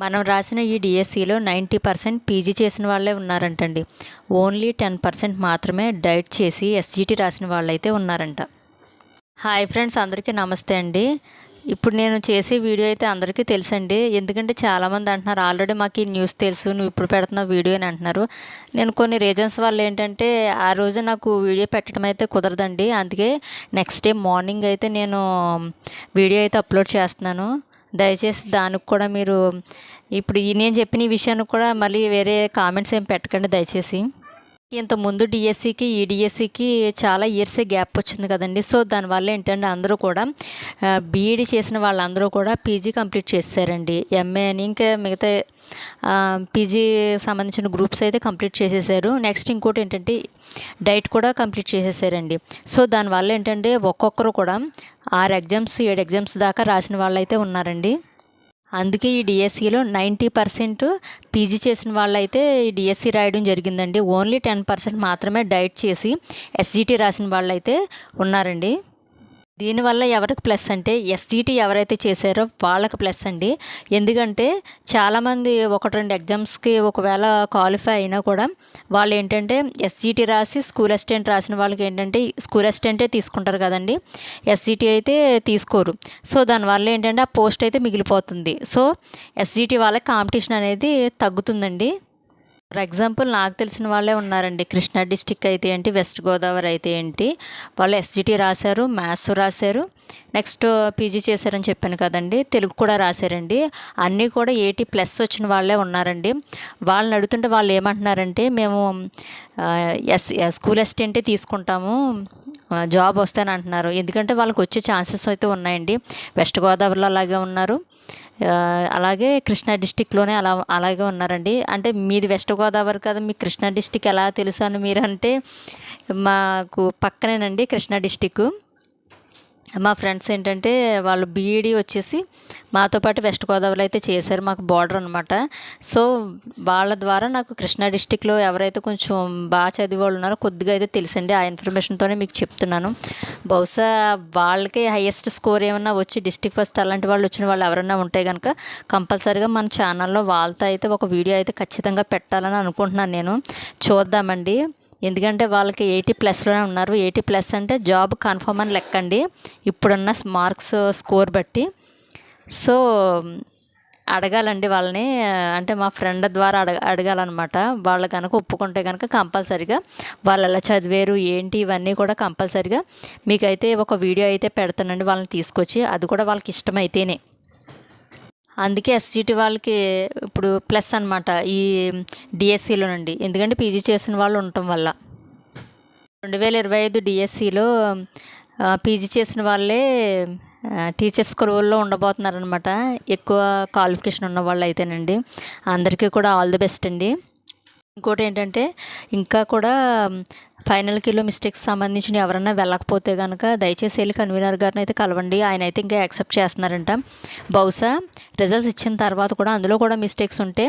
మనం రాసిన ఈ డిఎస్సిలో నైంటీ పర్సెంట్ పీజీ చేసిన వాళ్ళే ఉన్నారంటండి. ఓన్లీ టెన్ పర్సెంట్ మాత్రమే డైట్ చేసి ఎస్జిటి రాసిన వాళ్ళైతే ఉన్నారంట. హాయ్ ఫ్రెండ్స్ అందరికీ నమస్తే అండి. ఇప్పుడు నేను చేసే వీడియో అయితే అందరికీ తెలుసండి. ఎందుకంటే చాలామంది అంటున్నారు ఆల్రెడీ మాకు ఈ న్యూస్ తెలుసు నువ్వు ఇప్పుడు పెడుతున్న వీడియో అని అంటున్నారు. నేను కొన్ని రీజన్స్ వల్ల ఏంటంటే ఆ రోజు నాకు వీడియో పెట్టడం అయితే కుదరదండి. అందుకే నెక్స్ట్ డే మార్నింగ్ అయితే నేను వీడియో అయితే అప్లోడ్ చేస్తున్నాను. దయచేసి దానికి కూడా మీరు ఇప్పుడు ఈ నేను చెప్పిన ఈ విషయానికి కూడా మళ్ళీ వేరే కామెంట్స్ ఏం పెట్టకండి దయచేసి. ఇంత ముందు డిఎస్సికి ఈ డిఎస్సికి చాలా ఇయర్సే గ్యాప్ వచ్చింది కదండి. సో దానివల్ల ఏంటంటే అందరూ కూడా బీఈడి చేసిన వాళ్ళందరూ కూడా పీజీ కంప్లీట్ చేశారండి ఎంఏ అని ఇంకా మిగతా పీజీ సంబంధించిన గ్రూప్స్ అయితే కంప్లీట్ చేసేసారు. నెక్స్ట్ ఇంకోటి ఏంటంటే డైట్ కూడా కంప్లీట్ చేసేసారండి. సో దానివల్ల ఏంటంటే ఒక్కొక్కరు కూడా ఆరు ఎగ్జామ్స్ ఏడు ఎగ్జామ్స్ దాకా రాసిన వాళ్ళు అయితే ఉన్నారండి. అందుకే ఈ డిఎస్సిలో నైంటీ పర్సెంట్ పీజీ చేసిన వాళ్ళైతే ఈ డిఎస్సి రాయడం జరిగిందండి. ఓన్లీ టెన్ పర్సెంట్ మాత్రమే డైట్ చేసి ఎస్జిటి రాసిన వాళ్ళైతే ఉన్నారండి. దీనివల్ల ఎవరికి ప్లస్ అంటే ఎస్జీటీ ఎవరైతే చేశారో వాళ్ళకి ప్లస్ అండి. ఎందుకంటే చాలామంది ఒకటి రెండు ఎగ్జామ్స్కి ఒకవేళ క్వాలిఫై అయినా కూడా వాళ్ళు ఏంటంటే ఎస్జీటీ రాసి స్కూల్ అసిస్టెంట్ రాసిన వాళ్ళకి ఏంటంటే స్కూల్ అసిస్టెంటే తీసుకుంటారు కదండి. ఎస్జీటీ అయితే తీసుకోరు. సో దానివల్ల ఏంటంటే ఆ పోస్ట్ అయితే మిగిలిపోతుంది. సో ఎస్జీటీ వాళ్ళకి కాంపిటీషన్ అనేది తగ్గుతుందండి. ఫర్ ఎగ్జాంపుల్ నాకు తెలిసిన వాళ్ళే ఉన్నారండి. కృష్ణా డిస్టిక్ అయితే ఏంటి వెస్ట్ గోదావరి అయితే ఏంటి వాళ్ళు ఎస్జిటి రాశారు మ్యాథ్స్ రాశారు. నెక్స్ట్ పీజీ చేశారని చెప్పాను కదండి. తెలుగు కూడా రాశారండి. అన్నీ కూడా ఏటీ ప్లస్ వచ్చిన వాళ్ళే ఉన్నారండి. వాళ్ళని అడుగుతుంటే వాళ్ళు ఏమంటున్నారంటే మేము ఎస్ స్కూల్ అసిస్టెంటే తీసుకుంటాము జాబ్ వస్తాను అంటున్నారు. ఎందుకంటే వాళ్ళకి వచ్చే ఛాన్సెస్ అయితే ఉన్నాయండి. వెస్ట్ గోదావరిలో అలాగే ఉన్నారు. అలాగే కృష్ణా డిస్టిక్లోనే అలా అలాగే ఉన్నారండి. అంటే మీది వెస్ట్ గోదావరి కదా మీకు కృష్ణా డిస్టిక్ ఎలా తెలుసు అని మీరు అంటే మాకు పక్కనేనండి కృష్ణా డిస్టిక్ మా ఫ్రెండ్స్ ఏంటంటే వాళ్ళు బీఈడీ వచ్చేసి మాతో పాటు వెస్ట్ గోదావరిలో అయితే చేశారు మాకు బార్డర్ అనమాట సో వాళ్ళ ద్వారా నాకు కృష్ణా డిస్టిక్లో ఎవరైతే కొంచెం బాగా చదివే వాళ్ళు ఉన్నారో కొద్దిగా అయితే తెలుసండి ఆ ఇన్ఫర్మేషన్తోనే మీకు చెప్తున్నాను. బహుశా వాళ్ళకి హయ్యెస్ట్ స్కోర్ ఏమన్నా వచ్చి డిస్టిక్ ఫస్ట్ అలాంటి వాళ్ళు వచ్చిన వాళ్ళు ఎవరైనా ఉంటే కనుక కంపల్సరీగా మన ఛానల్లో వాళ్ళతో అయితే ఒక వీడియో అయితే ఖచ్చితంగా పెట్టాలని అనుకుంటున్నాను నేను. చూద్దామండి. ఎందుకంటే వాళ్ళకి ఎయిటీ ప్లస్లోనే ఉన్నారు. ఎయిటీ ప్లస్ అంటే జాబ్ కన్ఫర్మ్ అని లెక్కండి. ఇప్పుడున్న మార్క్స్ స్కోర్ బట్టి. సో అడగాలండి వాళ్ళని. అంటే మా ఫ్రెండ్ ద్వారా అడగ అడగాలన్నమాట. వాళ్ళు కనుక ఒప్పుకుంటే కనుక కంపల్సరిగా వాళ్ళు ఎలా చదివారు ఏంటి ఇవన్నీ కూడా కంపల్సరిగా. మీకైతే ఒక వీడియో అయితే పెడతానండి వాళ్ళని తీసుకొచ్చి. అది కూడా వాళ్ళకి ఇష్టమైతేనే. అందుకే ఎస్జిటి వాళ్ళకి ఇప్పుడు ప్లస్ అనమాట ఈ డిఎస్సిలోనండి ఎందుకంటే పీజీ చేసిన వాళ్ళు ఉండటం వల్ల. రెండు వేల ఇరవై ఐదు డిఎస్సిలో పీజీ చేసిన వాళ్ళే టీచర్స్ కొలువుల్లో ఉండబోతున్నారనమాట ఎక్కువ క్వాలిఫికేషన్ ఉన్న వాళ్ళు అయితేనండి. అందరికీ కూడా ఆల్ ది బెస్ట్ అండి. ఇంకోటి ఏంటంటే ఇంకా కూడా ఫైనల్ కిలో మిస్టేక్స్ సంబంధించిన ఎవరన్నా వెళ్ళకపోతే కనుక దయచేసి వెళ్ళి కన్వీనర్ గారిని అయితే కలవండి. ఆయన అయితే ఇంకా యాక్సెప్ట్ చేస్తున్నారంట. బహుశా రిజల్ట్స్ ఇచ్చిన తర్వాత కూడా అందులో కూడా మిస్టేక్స్ ఉంటే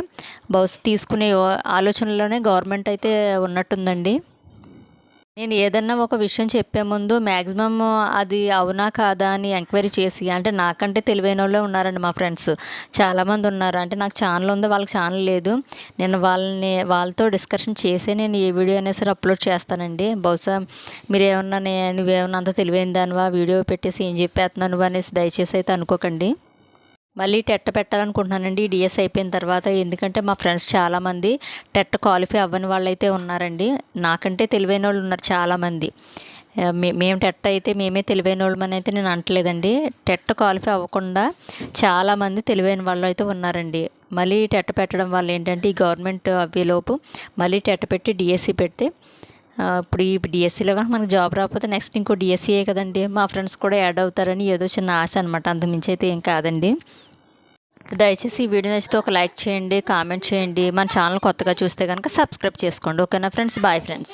బహుశా తీసుకునే ఆలోచనలోనే గవర్నమెంట్ అయితే ఉన్నట్టుందండి. నేను ఏదన్నా ఒక విషయం చెప్పే ముందు మ్యాక్సిమం అది అవునా కాదా అని ఎంక్వైరీ చేసి అంటే నాకంటే తెలివైన వాళ్ళే ఉన్నారండి మా ఫ్రెండ్స్. చాలామంది ఉన్నారు. అంటే నాకు ఛానల్ ఉంది వాళ్ళకి ఛానల్ లేదు. నేను వాళ్ళని వాళ్ళతో డిస్కషన్ చేసే నేను ఏ వీడియో అయినా సరే అప్లోడ్ చేస్తానండి. బహుశా మీరు ఏమన్నా నువ్వేమన్నా అంత తెలివైన దానివా వీడియో పెట్టేసి ఏం చెప్పేస్తున్నాను అనేసి దయచేసి అయితే అనుకోకండి. మళ్ళీ టెట్ పెట్టాలనుకుంటున్నానండి. డిఎస్ అయిపోయిన తర్వాత ఎందుకంటే మా ఫ్రెండ్స్ చాలామంది టెట్ క్వాలిఫై అవ్వని వాళ్ళైతే ఉన్నారండి. నాకంటే తెలివైన వాళ్ళు ఉన్నారు చాలామంది. మేము టెట్ అయితే మేమే తెలివైన వాళ్ళమని అయితే నేను అంటలేదండి టెట్ క్వాలిఫై అవ్వకుండా చాలామంది తెలివైన వాళ్ళు అయితే ఉన్నారండి. మళ్ళీ టెట్ పెట్టడం వల్ల ఏంటంటే ఈ గవర్నమెంట్ అవ్వేలోపు మళ్ళీ టెట్ పెట్టి డిఎస్సి పెడితే ఇప్పుడు ఈ డిఎస్సీలో కనుక మనకు జాబ్ రాకపోతే నెక్స్ట్ ఇంకో డిఎస్సీయే కదండి. మా ఫ్రెండ్స్ కూడా యాడ్ అవుతారని ఏదో చిన్న ఆశ అనమాట అంతమించి అయితే ఏం కాదండి. దయచేసి ఈ వీడియో నచ్చితే ఒక లైక్ చేయండి కామెంట్ చేయండి. మన ఛానల్ కొత్తగా చూస్తే కనుక సబ్స్క్రైబ్ చేసుకోండి. ఓకేనా ఫ్రెండ్స్ బాయ్ ఫ్రెండ్స్